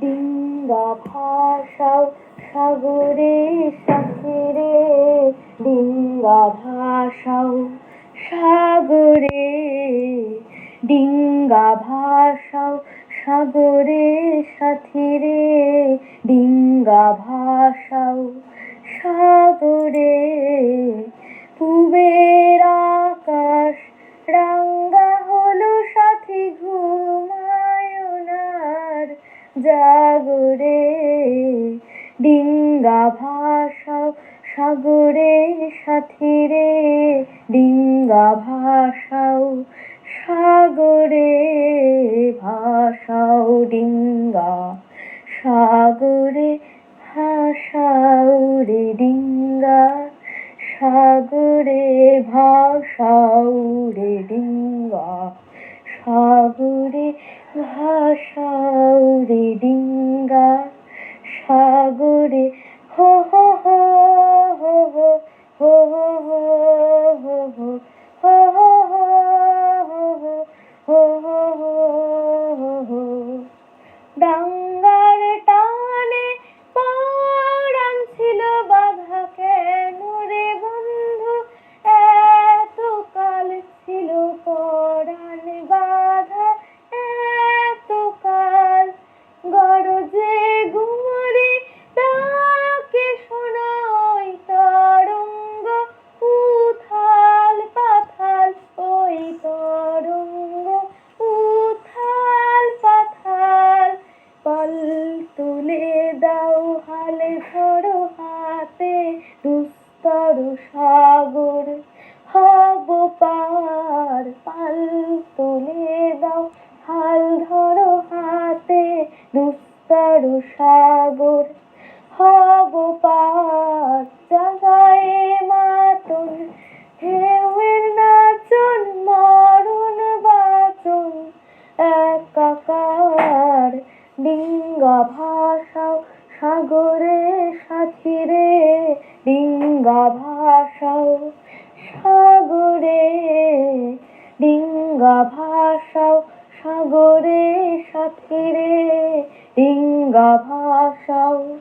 ডিঙ্গা ভাসাও সাগরে সাথে রে ডিঙ্গা ভাসাও সাগরে ডিঙ্গা ভাসাও সাগরে সাথে রে ডিঙ্গা ভাসাও জাগরে ডিঙ্গা ভাষা সাগরের সাথি রে, ডিঙ্গা ভাষাও সাগরে, ভাষাও ডিঙ্গা সাগরে, ভাষাও রে, ডিঙ্গা সাগরে, ভাষাও রে, ডিঙ্গা সাগরে ভাষা পাল তুলে দাও, হাল ধরো হাতে দুস্তর সাগর। হব পার জাগায় মাতন ঢেউয়ের নাচন, মরণ বাচন। একাকার ডিঙ্গা ভাসাও সাগরে, সাথিরে ডিঙ্গা ভাসাও সাগরে। রিঙ্গা ভাষাও সাগরে সাথে রে। ডিঙ্গা ভাষাও